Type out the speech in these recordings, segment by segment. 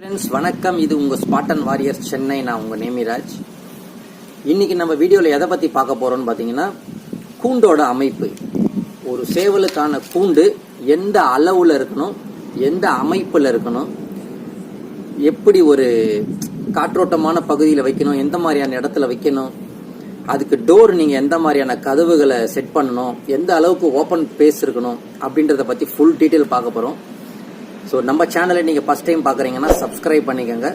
Friends வணக்கம். இது உங்கள் ஸ்பாட்டன் வாரியர்ஸ் சென்னை நான் உங்கள் நேமிராஜ். இன்னைக்கு நம்ம வீடியோவில் எதை பற்றி பார்க்க போகிறோம்னு பார்த்தீங்கன்னா கூண்டோட அமைப்பு. ஒரு சேவலுக்கான கூண்டு எந்த அளவில் இருக்கணும் எந்த அமைப்பில் இருக்கணும் எப்படி ஒரு காற்றோட்டமான பகுதியில் வைக்கணும் எந்த மாதிரியான இடத்துல வைக்கணும் அதுக்கு டோர் நீங்கள் எந்த மாதிரியான கதவுகளை செட் பண்ணணும் எந்த அளவுக்கு ஓப்பன் பேஸ் இருக்கணும் அப்படின்றத பற்றி ஃபுல் டீட்டெயில் பார்க்க போகிறோம் ஸோ நம்ம சேனலை நீங்கள் ஃபஸ்ட் டைம் பார்க்குறீங்கன்னா சப்ஸ்கிரைப் பண்ணிக்கோங்க.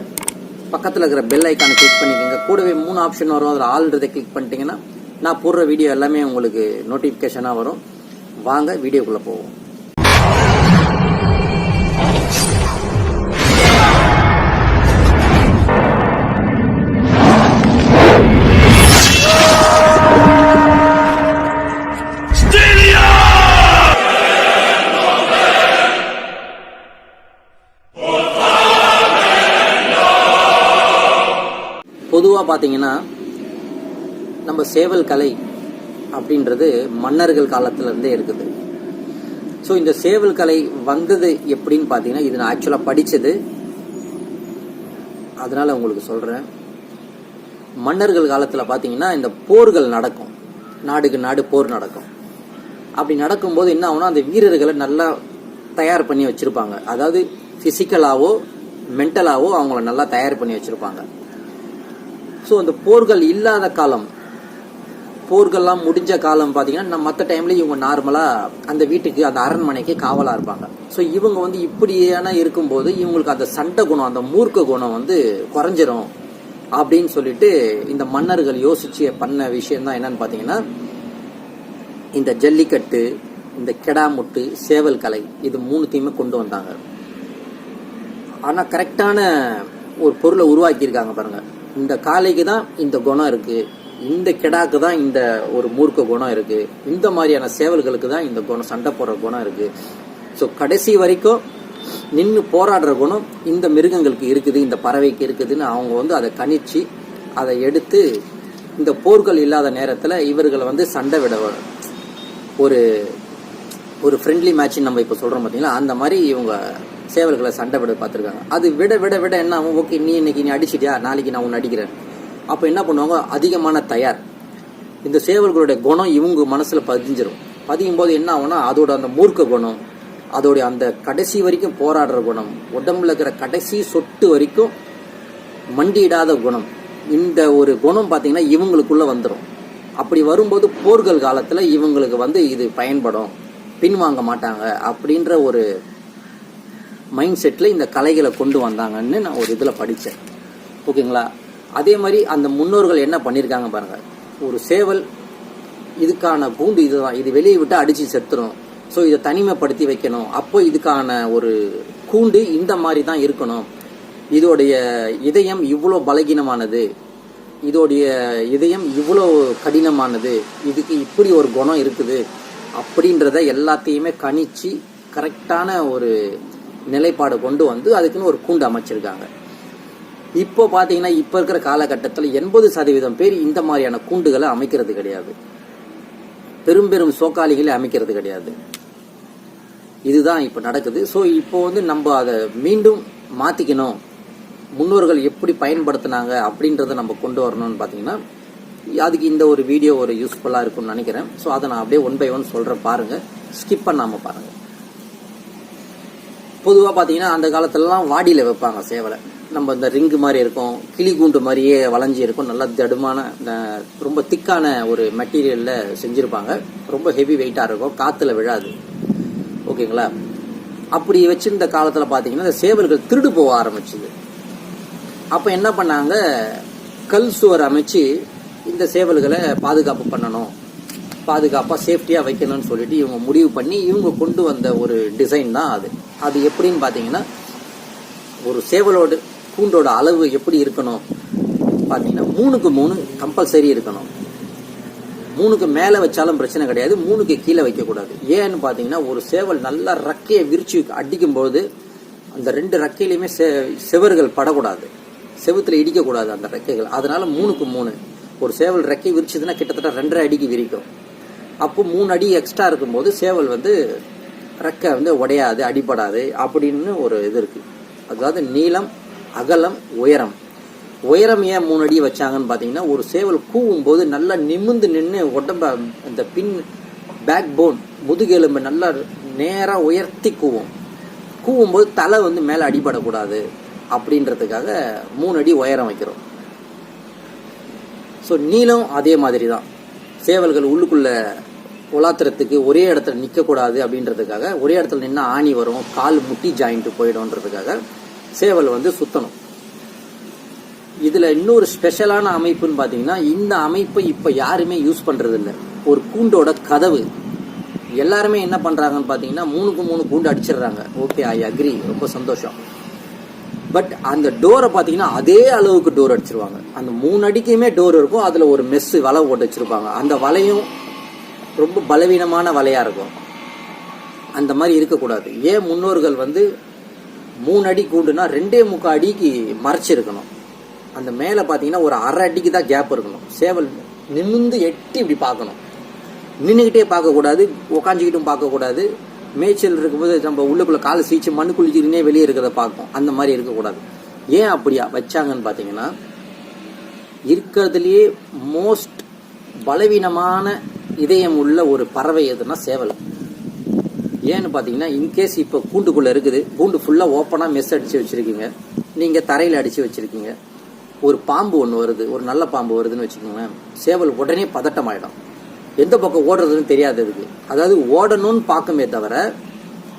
பக்கத்தில் இருக்கிற பெல் ஐக்கானை கிளிக் பண்ணிக்கோங்க. கூடவே மூணு ஆப்ஷன் வரும். அதில் ஆல்ன்றதை கிளிக் பண்ணிட்டீங்கன்னா நான் போடுற வீடியோ எல்லாமே உங்களுக்கு நோட்டிஃபிகேஷனாக வரும். வாங்க வீடியோக்குள்ளே போவோம். பார்த்தீங்கன்னா நம்ம சேவல் கலை அப்படின்றது மன்னர்கள் காலத்துல இருந்தே இருக்குது. ஸோ இந்த சேவல் கலை வந்தது எப்படின்னு பார்த்தீங்கன்னா இது நான் ஆக்சுவலாக படித்தது அதனால் உங்களுக்கு சொல்கிறேன் மன்னர்கள் காலத்தில் பார்த்தீங்கன்னா இந்த போர்கள் நடக்கும். நாடுக்கு நாடு போர் நடக்கும். அப்படி நடக்கும்போது என்ன ஆகும்னா அந்த வீரர்களை நல்லா தயார் பண்ணி வச்சிருப்பாங்க. அதாவது ஃபிசிக்கலாகவோ மென்டலாகவோ அவங்கள நல்லா தயார் பண்ணி வச்சிருப்பாங்க. ஸோ அந்த போர்கள் இல்லாத காலம் போர்கள்லாம் முடிஞ்ச காலம் பார்த்தீங்கன்னா நம்ம மற்ற டைம்ல இவங்க நார்மலாக அந்த வீட்டுக்கு அந்த அரண்மனைக்கு காவலாக இருப்பாங்க. ஸோ இவங்க வந்து இப்படியான இருக்கும்போது இவங்களுக்கு அந்த சண்டை குணம் அந்த மூர்க்க குணம் வந்து குறைஞ்சிரும் அப்படின்னு சொல்லிட்டு இந்த மன்னர்கள் யோசிச்சு பண்ண விஷயம் தான் என்னன்னு பார்த்தீங்கன்னா இந்த ஜல்லிக்கட்டு இந்த கெடாமுட்டு சேவல் கலை இது மூணுத்தையுமே கொண்டு வந்தாங்க. ஆனால் கரெக்டான ஒரு பொருளை உருவாக்கியிருக்காங்க பாருங்கள் இந்த காளைக்கு தான் இந்த குணம் இருக்கு. இந்த கெடாக்கு தான் இந்த ஒரு மூர்க்க குணம் இருக்கு. இந்த மாதிரியான சேவல்களுக்கு தான் இந்த குணம் சண்டை போடுற குணம் இருக்கு. ஸோ கடைசி வரைக்கும் நின்று போராடுற குணம் இந்த மிருகங்களுக்கு இருக்குது இந்த பறவைக்கு இருக்குதுன்னு அவங்க வந்து அதை கணிச்சு அதை எடுத்து இந்த போர்கள் இல்லாத நேரத்தில் இவர்களை வந்து சண்டை விட ஒரு ஒரு ஃப்ரெண்ட்லி மேட்ச்னு நம்ம இப்போ சொல்கிறோம் பார்த்தீங்களா அந்த மாதிரி இவங்க சேவல்களை சண்டை விட பார்த்துருக்காங்க. அது விட விட விட என்ன ஆகும்? ஓகே நீ இன்னைக்கு நீ அடிச்சிட்டியா? நாளைக்கு நான் உன்னை அடிக்கிறேன். அப்போ என்ன பண்ணுவாங்க? அதிகமான தயார். இந்த சேவல்களுடைய குணம் இவங்க மனசில் பதிஞ்சிடும் பதியும் போது என்ன ஆகும்னா அதோட அந்த மூர்க்க குணம் அதோடைய அந்த கடைசி வரைக்கும் போராடுற குணம் உடம்புல இருக்கிற கடைசி சொட்டு வரைக்கும் மண்டியிடாத குணம். இந்த ஒரு குணம் பார்த்தீங்கன்னா இவங்களுக்குள்ளே வந்துடும் அப்படி வரும்போது போர்கள் காலத்தில் இவங்களுக்கு வந்து இது பயன்படும். பின்வாங்க மாட்டாங்க அப்படின்ற ஒரு மைண்ட் செட்டில் இந்த கலைகளை கொண்டு வந்தாங்கன்னு நான் ஒரு இதில் படித்தேன் ஓகேங்களா? அதே மாதிரி அந்த முன்னோர்கள் என்ன பண்ணியிருக்காங்க பாருங்கள் ஒரு சேவல் இதுக்கான கூண்டு இதுதான். இது வெளியே விட்டு அடித்து செத்துரும். ஸோ இதை தனிமைப்படுத்தி வைக்கணும். அப்போ இதுக்கான ஒரு கூண்டு இந்த மாதிரி தான் இருக்கணும். இதோடைய இதயம் இவ்வளோ பலகீனமானது. இதோடைய இதயம் இவ்வளோ கடினமானது. இதுக்கு இப்படி ஒரு குணம் இருக்குது. அப்படின்றத எல்லாத்தையுமே கணிச்சு கரெக்டான ஒரு நிலைப்பாடு கொண்டு வந்து அதுக்குன்னு ஒரு கூண்டு அமைச்சிருக்காங்க. இப்போ பார்த்தீங்கன்னா இப்போ இருக்கிற காலகட்டத்தில் எண்பது சதவீதம் பேர் இந்த மாதிரியான கூண்டுகளை அமைக்கிறது கிடையாது. பெரும் பெரும் சோக்காளிகளை அமைக்கிறது கிடையாது. இதுதான் இப்போ நடக்குது. ஸோ இப்போ வந்து நம்ம அதை மீண்டும் மாற்றிக்கணும் முன்னோர்கள் எப்படி பயன்படுத்தினாங்க அப்படின்றத நம்ம கொண்டு வரணும்னு பார்த்தீங்கன்னா அதுக்கு இந்த ஒரு வீடியோ ஒரு யூஸ்ஃபுல்லாக இருக்கும்னு நினைக்கிறேன். ஸோ அதை நான் அப்படியே ஒன் பை ஒன் சொல்கிறேன் பாருங்கள் ஸ்கிப் பண்ணாமல் பாருங்கள் பொதுவாக பார்த்தீங்கன்னா அந்த காலத்துலலாம் வாடியில் வைப்பாங்க சேவலை. நம்ம இந்த ரிங்கு மாதிரி இருக்கும் கிளி கூண்டு மாதிரியே வளைஞ்சி இருக்கும். நல்லா தடுமான ரொம்ப திக்கான ஒரு மெட்டீரியலில் செஞ்சுருப்பாங்க. ரொம்ப ஹெவி வெயிட்டாக இருக்கும். காற்றுல விழாது. ஓகேங்களா? அப்படி வச்சுருந்த காலத்தில் பார்த்தீங்கன்னா இந்த சேவல்கள் திருடு போக ஆரம்பிச்சுது. அப்போ என்ன பண்ணாங்க? கல் சுவர் அமைச்சு இந்த சேவல்களை பாதுகாப்பு பண்ணணும். பாதுகாப்பாக சேஃப்டியாக வைக்கணும்னு சொல்லிட்டு இவங்க முடிவு பண்ணி இவங்க கொண்டு வந்த ஒரு டிசைன் தான் அது. அது எப்படின்னு பார்த்தீங்கன்னா ஒரு சேவலோட கூண்டோட அளவு எப்படி இருக்கணும்? பார்த்தீங்கன்னா மூணுக்கு மூணு கம்பல்சரி இருக்கணும். மூணுக்கு மேலே வச்சாலும் பிரச்சனை கிடையாது மூணுக்கு கீழே வைக்கக்கூடாது. ஏன்னு பார்த்தீங்கன்னா ஒரு சேவல் நல்லா ரக்கையை விரிச்சு அடிக்கும்போது அந்த ரெண்டு ரக்கையிலையுமே செ செவர்கள் படக்கூடாது. செவுத்துல இடிக்கக்கூடாது அந்த ரெக்கைகள். அதனால மூணுக்கு மூணு. ஒரு சேவல் ரெக்கை விரிச்சதுன்னா கிட்டத்தட்ட ரெண்டரை அடிக்கு விரிக்கும். அப்போ மூணு அடி எக்ஸ்ட்ரா இருக்கும்போது சேவல் வந்து ரெக்கை வந்து உடையாது அடிபடாது அப்படின்னு ஒரு இது இருக்கு. அதாவது நீளம் அகலம் உயரம். உயரம் ஏன் மூணு அடி வச்சாங்கன்னு பார்த்தீங்கன்னா ஒரு சேவல் கூவும் போது நல்லா நிமிந்து நின்று உடம்ப அந்த பின் பேக் போன் முதுகெலும்பு நல்லா நேராக உயர்த்தி கூவும். கூவும்போது தலை வந்து மேலே அடிபடக்கூடாது அப்படின்றதுக்காக மூணு அடி உயரம் வைக்கிறோம். ஸோ நீளம் அதே மாதிரி தான் சேவல்கள் உள்ளுக்குள்ளே உலாத்துறதுக்கு ஒரே இடத்துல நிற்கக்கூடாது அப்படின்றதுக்காக ஒரே இடத்துல நின்று ஆணி வரும் கால் முட்டி ஜாயிண்ட் போயிடும்ன்றதுக்காக சேவல் வந்து சுத்தணும். இதில் இன்னொரு ஸ்பெஷலான அமைப்புன்னு பார்த்தீங்கன்னா இந்த அமைப்பை இப்போ யாருமே யூஸ் பண்ணுறதில்ல ஒரு கூண்டோட கதவு. எல்லாருமே என்ன பண்ணுறாங்கன்னு பார்த்தீங்கன்னா மூணுக்கு மூணு கூண்டு அடிச்சிடுறாங்க. ஓகே ஐ அக்ரி ரொம்ப சந்தோஷம். பட் அந்த டோரை பார்த்தீங்கன்னா அதே அளவுக்கு டோர் அடிச்சிருவாங்க. அந்த மூணு அடிக்குமே டோர் இருக்கும். அதில் ஒரு மெஸ்ஸு வலை போட்டு வச்சிருப்பாங்க. அந்த வலையும் ரொம்ப பலவீனமான வலையாக இருக்கும். அந்த மாதிரி இருக்கக்கூடாது. ஏன் முன்னோர்கள் வந்து மூணு அடி கூண்டுனா ரெண்டே முக்கால் அடிக்கு மறைச்சிருக்கணும். அந்த மேலே பார்த்தீங்கன்னா ஒரு அரை அடிக்கு தான் கேப் இருக்கணும். சேவல் நிமிந்து எட்டி இப்படி பார்க்கணும். நின்றுக்கிட்டே பார்க்கக்கூடாது உக்காஞ்சிக்கிட்டும் பார்க்கக்கூடாது. மேய்ச்சல் இருக்கும்போது நம்ம உள்ளுக்குள்ளே காலை சீச்சு மண்ணு குளிச்சுக்கினே வெளியே இருக்கிறத பார்க்கும் அந்த மாதிரி இருக்கக்கூடாது. ஏன் அப்படியா வச்சாங்கன்னு பார்த்தீங்கன்னா இருக்கிறதுலேயே மோஸ்ட் பலவீனமான இதயம் உள்ள ஒரு பறவை எதுனா சேவல். ஏன்னு பார்த்தீங்கன்னா இன்கேஸ் இப்போ கூண்டுக்குள்ளே இருக்குது கூண்டு ஃபுல்லாக ஓப்பனாக மெஸ் அடித்து வச்சுருக்கீங்க. நீங்கள் தரையில் அடித்து வச்சுருக்கீங்க. ஒரு பாம்பு ஒன்று வருது ஒரு நல்ல பாம்பு வருதுன்னு வச்சுக்கோங்களேன் சேவல் உடனே பதட்டமாயிடும். எந்த பக்கம் ஓடுறதுன்னு தெரியாது அதுக்கு. அதாவது ஓடணும்னு பார்க்குமே தவிர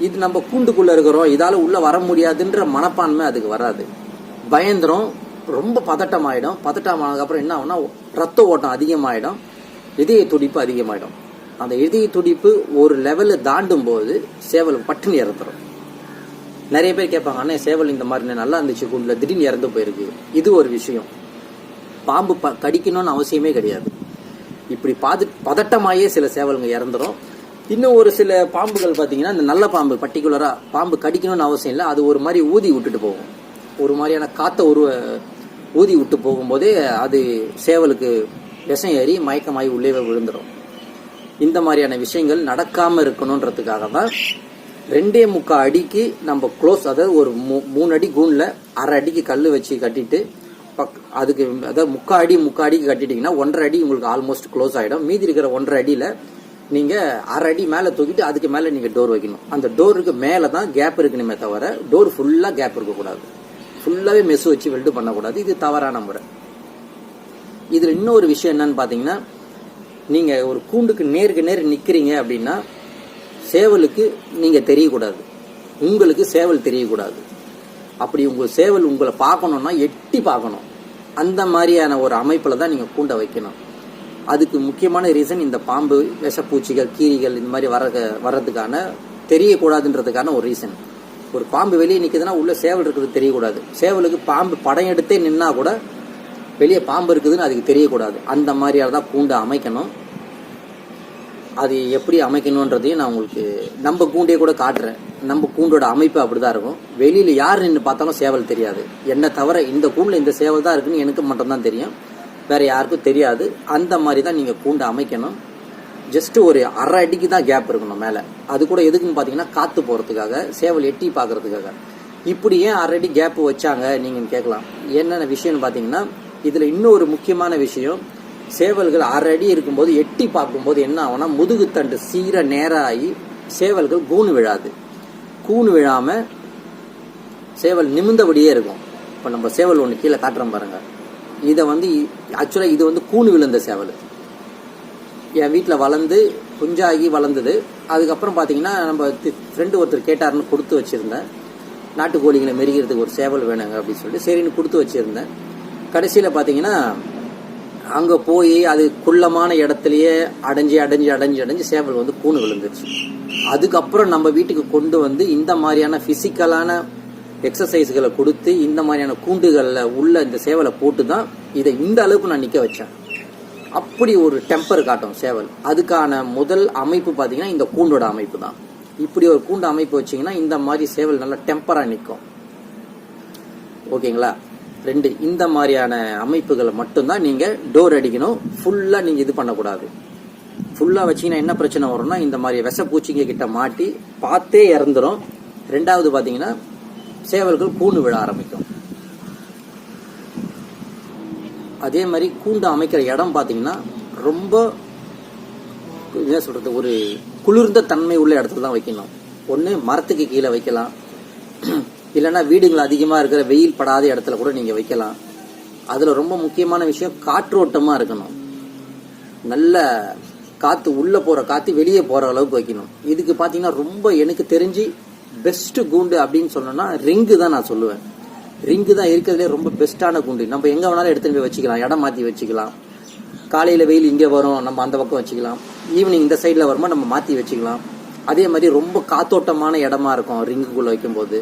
இது நம்ம கூண்டுக்குள்ளே இருக்கிறோம் இதால் உள்ளே வர முடியாதுன்ற மனப்பான்மை அதுக்கு வராது. பயந்துரும் ரொம்ப பதட்டமாயிடும். பதட்டமானதுக்கப்புறம் என்ன ஆகும்னா ரத்த ஓட்டம் அதிகமாயிடும். இதய துடிப்பு அதிகமாகிடும் அந்த இதய துடிப்பு ஒரு லெவலில் தாண்டும் போது சேவல் பட்டுன்னு இறந்துடும் நிறைய பேர் கேட்பாங்க அண்ணே சேவல் இந்த மாதிரி நல்லா இருந்துச்சு கூண்டில் திடீர்னு இறந்து போயிருக்கு. இது ஒரு விஷயம். பாம்பு ப கடிக்கணும்னு அவசியமே கிடையாது. இப்படி பாது பதட்டமாயே சில சேவலுங்க இறந்துடும் இன்னும் ஒரு சில பாம்புகள் பார்த்தீங்கன்னா இந்த நல்ல பாம்பு பர்டிகுலராக பாம்பு கடிக்கணும்னு அவசியம் இல்லை அது ஒரு மாதிரி ஊதி விட்டுட்டு போகும். ஒரு மாதிரியான காற்றை உருவ ஊதி விட்டு போகும்போதே அது சேவலுக்கு விஷம் ஏறி மயக்கமாகி உள்ளே விழுந்துடும் இந்த மாதிரியான விஷயங்கள் நடக்காமல் இருக்கணுன்றதுக்காக தான் ரெண்டே முக்கால் அடிக்கு நம்ம க்ளோஸ் அதாவது ஒரு மூ- மூணு அடி கூண்டில் அரை அடிக்கு கல் வச்சு கட்டிட்டு பக் அதுக்கு அதாவது முக்கால் அடி முக்கால் அடிக்கு கட்டிட்டீங்கன்னா ஒன்றரை அடி உங்களுக்கு ஆல்மோஸ்ட் க்ளோஸ் ஆகிடும் மீதி இருக்கிற ஒன்றரை அடியில் நீங்கள் அரை அடி மேலே தூக்கிட்டு அதுக்கு மேலே நீங்கள் டோர் வைக்கணும். அந்த டோருக்கு மேலே தான் கேப் இருக்கணுமே தவிர டோர் ஃபுல்லாக கேப் இருக்கக்கூடாது. ஃபுல்லாகவே மெஸ் வச்சு வெல்டு பண்ணக்கூடாது. இது தவறான முறை. இதில் இன்னொரு விஷயம் என்னன்னு பார்த்தீங்கன்னா நீங்கள் ஒரு கூண்டுக்கு நேருக்கு நேர் நிற்கிறீங்க அப்படின்னா சேவலுக்கு நீங்கள் தெரியக்கூடாது. உங்களுக்கு சேவல் தெரியக்கூடாது. அப்படி உங்கள் சேவல் உங்களை பார்க்கணுன்னா எட்டி பார்க்கணும். அந்த மாதிரியான ஒரு அமைப்பில் தான் நீங்கள் கூண்டை வைக்கணும். அதுக்கு முக்கியமான ரீசன் இந்த பாம்பு விஷப்பூச்சிகள் கீரிகள் இந்த மாதிரி வர வர்றதுக்கான தெரியக்கூடாதுன்றதுக்கான ஒரு ரீசன் ஒரு பாம்பு வெளியே நிற்குதுன்னா உள்ள சேவல் இருக்கிறது தெரியக்கூடாது. சேவலுக்கு பாம்பு படம் எடுத்தே நின்னா கூட வெளியே பாம்பு இருக்குதுன்னு அதுக்கு தெரியக்கூடாது. அந்த மாதிரியாக தான் கூண்டை அமைக்கணும். அது எப்படி அமைக்கணுன்றதையும் நான் உங்களுக்கு நம்ம கூண்டே கூட காட்டுறேன். நம்ம கூண்டோட அமைப்பு அப்படிதான் இருக்கும். வெளியில் யார் நின்று பார்த்தாலும் சேவல் தெரியாது. என்னை தவிர இந்த கூண்டில் இந்த சேவல் தான் இருக்குன்னு எனக்கு மட்டும்தான் தெரியும். வேறு யாருக்கும் தெரியாது. அந்த மாதிரி தான் நீங்கள் கூண்டை அமைக்கணும். ஜஸ்ட் ஒரு அரை அடிக்கு தான் கேப் இருக்கணும் மேலே. அது கூட எதுக்குன்னு பார்த்தீங்கன்னா காற்று போகிறதுக்காக சேவல் எட்டி பார்க்கறதுக்காக. இப்படி ஏன் அரை அடி கேப் வச்சாங்க நீங்கள் கேட்கலாம். என்னென்ன விஷயம்னு பார்த்தீங்கன்னா இதில் இன்னொரு முக்கியமான விஷயம் சேவல்கள் அரை அடி இருக்கும்போது எட்டி பார்க்கும்போது என்ன ஆகும்னா முதுகுத்தண்டு சீர நேராகி சேவல்கள் கூணு விழாது. கூணு விழாம சேவல் நிமிர்ந்தபடியே இருக்கும். இப்போ நம்ம சேவல் ஒன்று கீழே காட்டுறோம் பாருங்க. இதை வந்து ஆக்சுவலாக இது வந்து கூணு விழுந்த சேவல். என் வீட்டில் வளர்ந்து குஞ்சாகி வளர்ந்தது. அதுக்கப்புறம் பார்த்தீங்கன்னா நம்ம ஃப்ரெண்டு ஒருத்தர் கேட்டாருன்னு கொடுத்து வச்சுருந்தேன். நாட்டுக்கோழிகளை மெருகிறதுக்கு ஒரு சேவல் வேணுங்க அப்படின்னு சொல்லிட்டு சரின்னு கொடுத்து வச்சுருந்தேன். கடைசியில் பார்த்தீங்கன்னா அங்கே போய் அது குள்ளமான இடத்துலையே அடைஞ்சு அடைஞ்சு அடைஞ்சு அடைஞ்சு சேவல் வந்து கூணு விழுந்துருச்சு. அதுக்கப்புறம் நம்ம வீட்டுக்கு கொண்டு வந்து இந்த மாதிரியான ஃபிசிக்கலான எக்ஸசைஸ்களை கொடுத்து இந்த மாதிரியான கூண்டுகளில் உள்ள இந்த சேவலை போட்டு தான் இதை இந்த அளவுக்கு நான் நிற்க வச்சேன். அப்படி ஒரு டெம்பர் காட்டும் சேவல். அதுக்கான முதல் அமைப்பு பார்த்தீங்கன்னா இந்த கூண்டோட அமைப்பு தான் இப்படி ஒரு கூண்டு அமைப்பு வச்சிங்கன்னா இந்த மாதிரி சேவல் நல்லா டெம்பராக நிற்கும் ஓகேங்களா? ரெண்டு இந்த மாதிரியான அமைப்புகளை மட்டும்தான் நீங்கள் டோர் அடிக்கணும். ஃபுல்லாக நீங்கள் இது பண்ணக்கூடாது. ஃபுல்லாக வச்சீங்கன்னா என்ன பிரச்சனை வரும்னா இந்த மாதிரி விஷப்பூச்சிங்க கிட்ட மாட்டி பார்த்தே இறந்துரும். ரெண்டாவது பார்த்தீங்கன்னா சேவல்கள் கூண்டு விழ ஆரம்பிக்கும். அதே மாதிரி கூண்டு அமைக்கிற இடம் பார்த்தீங்கன்னா ரொம்ப என்ன சொல்றது ஒரு குளிர்ந்த தன்மை உள்ள இடத்துல தான் வைக்கணும். ஒன்று மரத்துக்கு கீழே வைக்கலாம். இல்லைன்னா வீடுகள் அதிகமாக இருக்கிற வெயில் படாத இடத்துல கூட நீங்கள் வைக்கலாம். அதில் ரொம்ப முக்கியமான விஷயம் காற்றோட்டமாக இருக்கணும். நல்ல காற்று உள்ளே போகிற காற்று வெளியே போகிற அளவுக்கு வைக்கணும். இதுக்கு பார்த்தீங்கன்னா ரொம்ப எனக்கு தெரிஞ்சு பெஸ்ட்டு கூண்டு அப்படின்னு சொன்னோன்னா ரிங்கு தான் நான் சொல்லுவேன். ரிங்கு தான் இருக்கிறதுலே ரொம்ப பெஸ்ட்டான கூண்டு. நம்ம எங்கே வேணாலும் எடுத்துகிட்டு போய் வச்சுக்கலாம். இடம் மாற்றி வச்சுக்கலாம். காலையில் வெயில் இங்கே வரும் நம்ம அந்த பக்கம் வச்சுக்கலாம். ஈவினிங் இந்த சைடில் வருமா நம்ம மாற்றி வச்சுக்கலாம். அதே மாதிரி ரொம்ப காத்தோட்டமான இடமா இருக்கும் ரிங்குக்குள்ளே வைக்கும்போது.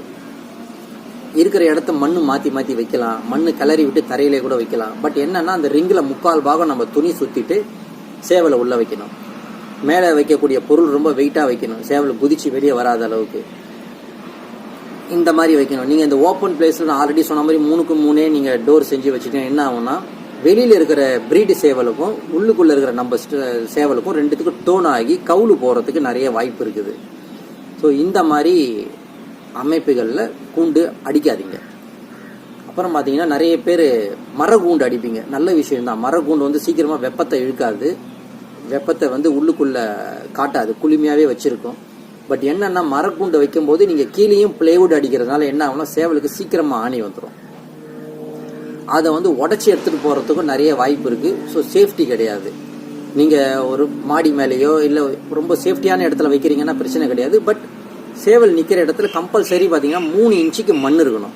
இருக்கிற இடத்த மண்ணு மாற்றி மாற்றி வைக்கலாம். மண்ணு கிளறி விட்டு தரையிலே கூட வைக்கலாம். பட் என்னன்னா அந்த ரிங்கில் முக்கால் பாகம் நம்ம துணி சுற்றிட்டு சேவலை உள்ளே வைக்கணும். மேலே வைக்கக்கூடிய பொருள் ரொம்ப வெயிட்டாக வைக்கணும். சேவலை குதிச்சு வெளியே வராத அளவுக்கு. இந்த மாதிரி வைக்கணும். நீங்கள் இந்த ஓப்பன் பிளேஸில் நான் ஆல்ரெடி சொன்ன மாதிரி மூணுக்கு மூணே நீங்கள் டோர் செஞ்சு வச்சுட்டீங்கன்னா என்ன ஆகும்னா வெளியில் இருக்கிற பிரீடு சேவலுக்கும் உள்ளுக்குள்ளே இருக்கிற நம்ம ஸ்ட- சேவலுக்கும் ரெண்டுத்துக்கும் டோன் ஆகி கவுளு போகிறதுக்கு நிறைய வாய்ப்பு இருக்குது. ஸோ இந்த மாதிரி அமைப்புகளில் கூண்டு அடிக்காதீங்க. அப்புறம் பார்த்தீங்கன்னா நிறைய பேர் மரக்கூண்டு அடிப்பீங்க. நல்ல விஷயம் தான் மரக்கூண்டு வந்து சீக்கிரமாக வெப்பத்தை இழுக்காது. வெப்பத்தை வந்து உள்ளுக்குள்ளே காட்டாது. குளுமையாகவே வச்சுருக்கும். பட் என்னன்னா மரக்கூண்டு வைக்கும்போது நீங்கள் கீழேயும் பிளேவுட் அடிக்கிறதுனால என்ன ஆகும்னா சேவலுக்கு சீக்கிரமாக ஆணி வந்துடும் அதை வந்து உடச்சி எடுத்துகிட்டு போகிறதுக்கும் நிறைய வாய்ப்பு இருக்குது ஸோ சேஃப்டி கிடையாது. நீங்கள் ஒரு மாடி மேலேயோ இல்லை ரொம்ப சேஃப்டியான இடத்துல வைக்கிறீங்கன்னா பிரச்சனை கிடையாது. பட் சேவல் நிற்கிற இடத்துல கம்பல்சரி பார்த்தீங்கன்னா மூணு இன்ச்சுக்கு மண் இருக்கணும்.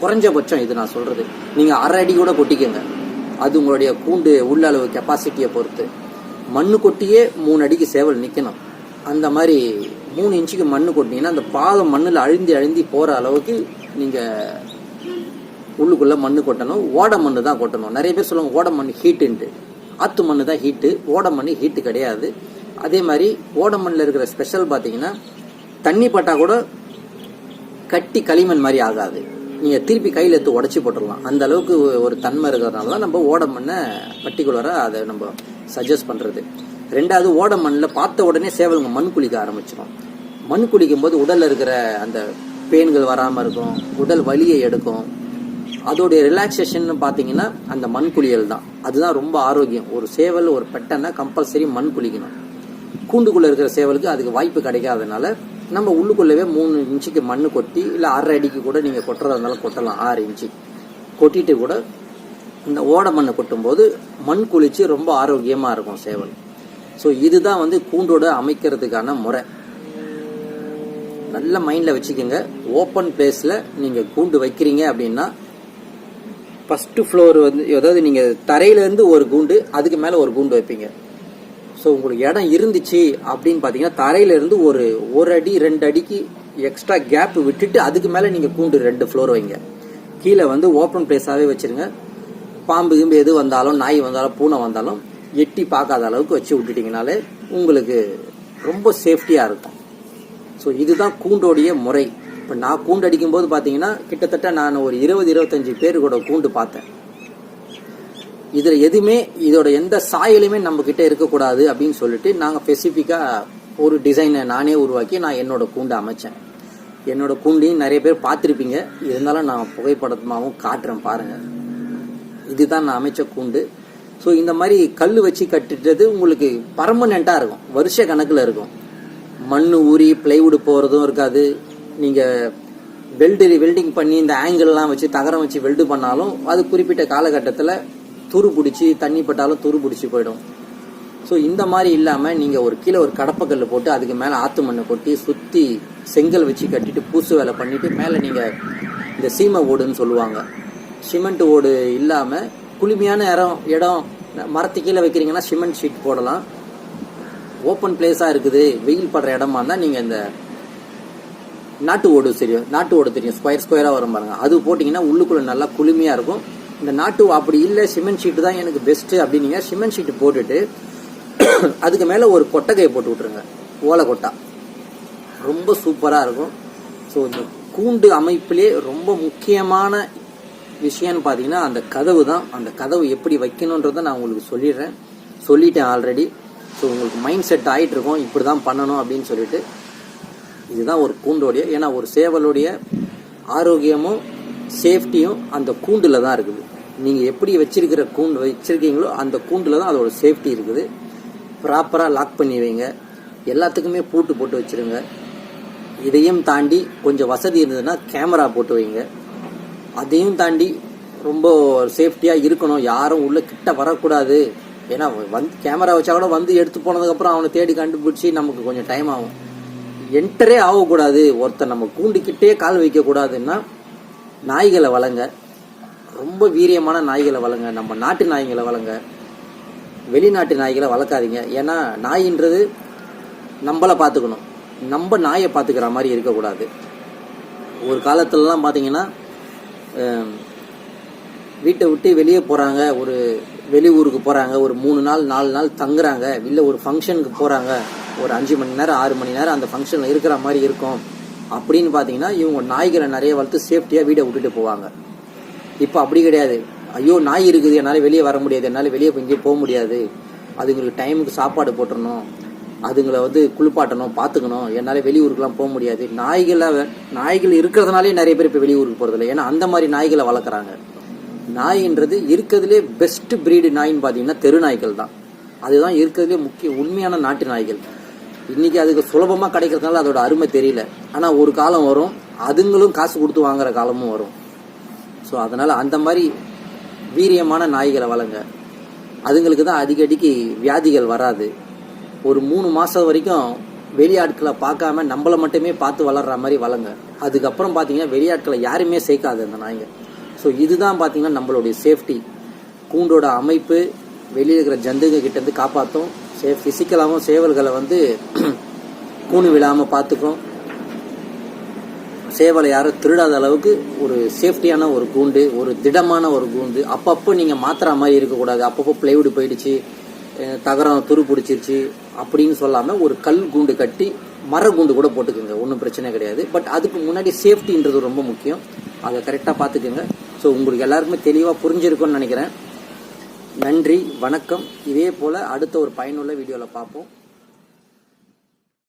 குறைஞ்சபட்சம் இது நான் சொல்கிறது நீங்கள் அரை அடி கூட கொட்டிக்கங்க. அது உங்களுடைய கூண்டு உள்ள அளவு கெப்பாசிட்டியை பொறுத்து. மண்ணு கொட்டியே மூணு அடிக்கு சேவல் நிற்கணும் அந்த மாதிரி மூணு இன்ச்சுக்கு மண்ணு கொட்டினீங்கன்னா அந்த பாதம் மண்ணில் அழுந்தி அழுந்தி போகிற அளவுக்கு நீங்கள் உள்ளுக்குள்ளே மண்ணு கொட்டணும். ஓட மண்ணு தான் கொட்டணும். நிறைய பேர் சொல்லுவாங்க ஓட மண் ஹீட்டுன்ட்டு ஆத்து மண்ணு தான் ஹீட்டு ஓட மண் ஹீட்டு கிடையாது. அதே மாதிரி ஓட மண்ணில் இருக்கிற ஸ்பெஷல் பார்த்தீங்கன்னா தண்ணி பட்டா கூட கட்டி களிமண் மாதிரி ஆகாது. நீங்கள் திருப்பி கையில் எடுத்து உடச்சி போட்டுடலாம். அந்த அளவுக்கு ஒரு தன்மை இருக்கிறதுனால தான் நம்ம ஓட மண்ணை பர்டிகுலராக அதை நம்ம சஜஸ்ட் பண்ணுறது ரெண்டாவது ஓட மண்ணில் பார்த்த உடனே சேவலுங்க மண் குளிக்க ஆரம்பிச்சிடும் மண் குளிக்கும் போது உடலில் இருக்கிற அந்த பெயின்கள் வராமல் இருக்கும் உடல் வலியை எடுக்கும். அதோடைய ரிலாக்ஸேஷன் பார்த்தீங்கன்னா அந்த மண் குளியல் தான். அதுதான் ரொம்ப ஆரோக்கியம். ஒரு சேவல் ஒரு பெட்டன்னா கம்பல்சரி மண் குளிக்கணும். கூண்டுக்குள்ளே இருக்கிற சேவலுக்கு அதுக்கு வாய்ப்பு கிடைக்காதனால நம்ம உள்ளுக்குள்ளவே மூணு இன்ச்சுக்கு மண் கொட்டி இல்லை அரை அடிக்கு கூட நீங்கள் கொட்டுறதா இருந்தாலும் கொட்டலாம் ஆறு இன்ச்சு. கொட்டிட்டு கூட இந்த ஓட மண்ணை கொட்டும்போது மண் குளிச்சு ரொம்ப ஆரோக்கியமாக இருக்கும் சேவல். ஸோ இதுதான் வந்து கூண்டோட அமைக்கிறதுக்கான முறை. நல்ல மைண்டில் வச்சுக்கோங்க. ஓப்பன் பிளேஸில் நீங்கள் கூண்டு வைக்கிறீங்க அப்படின்னா ஃபஸ்ட்டு ஃப்ளோர் வந்து அதாவது நீங்கள் தரையிலேருந்து ஒரு கூண்டு அதுக்கு மேலே ஒரு கூண்டு வைப்பீங்க. ஸோ உங்களுக்கு இடம் இருந்துச்சு அப்படின்னு பார்த்தீங்கன்னா தரையிலேருந்து ஒரு ஒரு அடி ரெண்டு அடிக்கு எக்ஸ்ட்ரா கேப் விட்டுட்டு அதுக்கு மேலே நீங்கள் கூண்டு ரெண்டு ஃப்ளோர் வைங்க. கீழே வந்து ஓப்பன் பிளேஸாகவே வச்சுருங்க. பாம்பு கிம்பு எது வந்தாலும் நாய் வந்தாலும் பூனை வந்தாலும் எட்டி பார்க்காத அளவுக்கு வச்சு விட்டுட்டிங்கனாலே உங்களுக்கு ரொம்ப சேஃப்டியாக இருக்கும். ஸோ இதுதான் கூண்டோடைய முறை. இப்போ நான் கூண்டு அடிக்கும்போது பார்த்தீங்கன்னா கிட்டத்தட்ட நான் ஒரு இருபது இருபத்தஞ்சு பேர் கூட கூண்டு பார்த்தேன். இதில் எதுவுமே இதோட எந்த சாயலுமே நம்ம கிட்ட இருக்கக்கூடாது அப்படின்னு சொல்லிட்டு நாங்கள் ஸ்பெசிஃபிக்காக ஒரு டிசைனை நானே உருவாக்கி நான் என்னோட கூண்டை அமைச்சேன். என்னோட கூண்டையும் நிறைய பேர் பார்த்துருப்பீங்க. இருந்தாலும் நான் புகைப்படமாகவும் காட்டுறேன் பாருங்க. இதுதான் நான் அமைச்ச கூண்டு. ஸோ இந்த மாதிரி கல் வச்சு கட்டிட்டது உங்களுக்கு பர்மனெண்ட்டாக இருக்கும். வருஷ கணக்கில் இருக்கும். மண் ஊறி பிளைவுட் போகிறதும் இருக்காது. நீங்கள் வெல்டு வெல்டிங் பண்ணி இந்த ஆங்கிள்லாம் வச்சு தகரம் வச்சு வெல்டு பண்ணாலும் அது குறிப்பிட்ட காலகட்டத்தில் துரு பிடிச்சி தண்ணி பட்டாலும் துரு பிடிச்சி போயிடும். ஸோ இந்த மாதிரி இல்லாமல் நீங்கள் ஒரு கீழே ஒரு கடப்பக்கல் போட்டு அதுக்கு மேலே ஆற்று மண்ணை கொட்டி சுற்றி செங்கல் வச்சு கட்டிட்டு பூசு வேலை பண்ணிவிட்டு மேலே நீங்கள் இந்த சீமை ஓடுன்னு சொல்லுவாங்க. சிமெண்ட் ஓடு இல்லாமல் குளுமையான இடம் இடம் மரத்து கீழே வைக்கிறீங்கன்னா சிமெண்ட் ஷீட் போடலாம். ஓப்பன் பிளேஸாக இருக்குது. வெயில் படுற இடமா இருந்தால் நீங்கள் இந்த நாட்டு ஓடு தெரியும். நாட்டு ஓடு தெரியும். ஸ்கொயர் ஸ்கொயராக வரும் பாருங்கள் அது போட்டிங்கன்னா உள்ளுக்குள்ளே நல்லா குளுமையாக இருக்கும். இந்த நாட்டு அப்படி இல்லை சிமெண்ட் ஷீட்டு தான் எனக்கு பெஸ்ட்டு அப்படின்னீங்க. சிமெண்ட் ஷீட்டு போட்டுட்டு அதுக்கு மேலே ஒரு கொட்டகையை போட்டு விட்ருங்க ஓலை கொட்டா. ரொம்ப சூப்பராக இருக்கும். ஸோ இந்த கூண்டு அமைப்பிலே ரொம்ப முக்கியமான விஷயம்னு பார்த்தீங்கன்னா அந்த கதவு தான். அந்த கதவு எப்படி வைக்கணுன்றதை நான் உங்களுக்கு சொல்லிடுறேன். சொல்லிட்டேன் ஆல்ரெடி ஸோ உங்களுக்கு மைண்ட் செட் ஆகிட்டு இருக்கும். இப்படி தான் பண்ணணும் அப்படின்னு சொல்லிட்டு. இதுதான் ஒரு கூண்டோடைய ஏன்னா ஒரு சேவலுடைய ஆரோக்கியமும் சேஃப்டியும் அந்த கூண்டில் தான் இருக்குது. நீங்கள் எப்படி வச்சிருக்கிற கூண்டு வச்சிருக்கீங்களோ அந்த கூண்டில் தான் அதோட சேஃப்டி இருக்குது. ப்ராப்பராக லாக் பண்ணி வைங்க. எல்லாத்துக்குமே பூட்டு போட்டு வச்சிருங்க. இதையும் தாண்டி கொஞ்சம் வசதி இருந்ததுன்னா கேமரா போட்டு வைங்க. அதையும் தாண்டி ரொம்ப சேஃப்டியாக இருக்கணும். யாரும் உள்ளே கிட்ட வரக்கூடாது. ஏன்னா வந்து கேமரா வச்சா கூட வந்து எடுத்து போனதுக்கப்புறம் அவனை தேடி கண்டுபிடிச்சி நமக்கு கொஞ்சம் டைம் ஆகும். என்டரே ஆகக்கூடாது. ஒருத்தர் நம்ம கூண்டுக்கிட்டே கால் வைக்கக்கூடாதுன்னா நாய்களை வளங்க. ரொம்ப வீரியமான நாய்களை வளங்க நம்ம நாட்டு நாய்களை வளங்க. வெளிநாட்டு நாய்களை வளர்க்காதீங்க. ஏன்னா நாயின்றது நம்மளை பார்த்துக்கணும். நம்ம நாயை பார்த்துக்கிற மாதிரி இருக்கக்கூடாது. ஒரு காலத்துலலாம் பார்த்தீங்கன்னா வீட்டை விட்டு வெளியே போகிறாங்க ஒரு வெளியூருக்கு போகிறாங்க ஒரு மூணு நாள் நாலு நாள் தங்குறாங்க இல்லை ஒரு ஃபங்க்ஷனுக்கு போகிறாங்க ஒரு அஞ்சு மணி நேரம் ஆறு மணி நேரம் அந்த ஃபங்க்ஷனில் இருக்கிற மாதிரி இருக்கும். அப்படின்னு பார்த்தீங்கன்னா இவங்க நாய்களை நிறைய வளர்த்து சேஃப்டியாக வீட்டை விட்டுட்டு போவாங்க. இப்போ அப்படி கிடையாது. ஐயோ நாய் இருக்குது என்னால் வெளியே வர முடியாது என்னால் வெளியே எங்கேயும் போக முடியாது. அதுங்களுக்கு டைமுக்கு சாப்பாடு போட்டுடணும் அதுங்களை வந்து குளிப்பாட்டணும் பார்த்துக்கணும் என்னால் வெளியூருக்குலாம் போக முடியாது. நாய்களை நாய்கள் இருக்கிறதுனாலே நிறைய பேர் இப்போ வெளியூருக்கு போகிறதில்ல ஏன்னா அந்த மாதிரி நாய்களை வளர்க்குறாங்க. நாயின்றது இருக்கிறதுலே பெஸ்ட் பிரீடு நாயின்னு பார்த்தீங்கன்னா தெரு நாய்கள் தான். அதுதான் இருக்கிறதுலே முக்கிய உண்மையான நாட்டு நாய்கள். இன்றைக்கி அதுக்கு சுலபமாக கிடைக்கிறதுனால அதோட அருமை தெரியல. ஆனால் ஒரு காலம் வரும் அதுங்களும் காசு கொடுத்து வாங்குற காலமும் வரும். ஸோ அதனால் அந்த மாதிரி வீரியமான நாய்களை வளங்க. அதுங்களுக்கு தான் அடிக்கடிக்கு வியாதிகள் வராது. ஒரு மூணு மாதம் வரைக்கும் வெளியாட்களை பார்க்காம நம்மளை மட்டுமே பார்த்து வளர்கிற மாதிரி வளங்க. அதுக்கப்புறம் பார்த்தீங்கன்னா வெளியாட்களை யாருமே சேர்க்காது அந்த நாய்ங்க. ஸோ இதுதான் பார்த்தீங்கன்னா நம்மளுடைய சேஃப்டி கூண்டோட அமைப்பு வெளியே இருக்கிற ஜந்துங்க கிட்டேருந்து காப்பாற்றும் சே ஃபிசிக்கலாகவும் சேவல்களை வந்து கூணு விழாமல் பார்த்துக்கும். சேவலை யாரும் திருடாத அளவுக்கு ஒரு சேஃப்டியான ஒரு கூண்டு ஒரு திடமான ஒரு கூண்டு. அப்பப்போ நீங்கள் மாத்துற மாதிரி இருக்கக்கூடாது. அப்பப்போ பிளைவுட் போயிடுச்சு தகரம் துரு பிடிச்சிருச்சு அப்படின்னு சொல்லாமல் ஒரு கல் கூண்டு கட்டி மர கூண்டு கூட போட்டுக்கோங்க. ஒன்றும் பிரச்சனை கிடையாது. பட் அதுக்கு முன்னாடி சேஃப்டின்றது ரொம்ப முக்கியம். அதை கரெக்டாக பார்த்துக்குங்க. ஸோ உங்களுக்கு எல்லாருக்குமே தெளிவாக புரிஞ்சிருக்கும்னு நினைக்கிறேன். நன்றி வணக்கம். இதே போல் அடுத்த ஒரு பயனுள்ள வீடியோவில் பார்ப்போம்.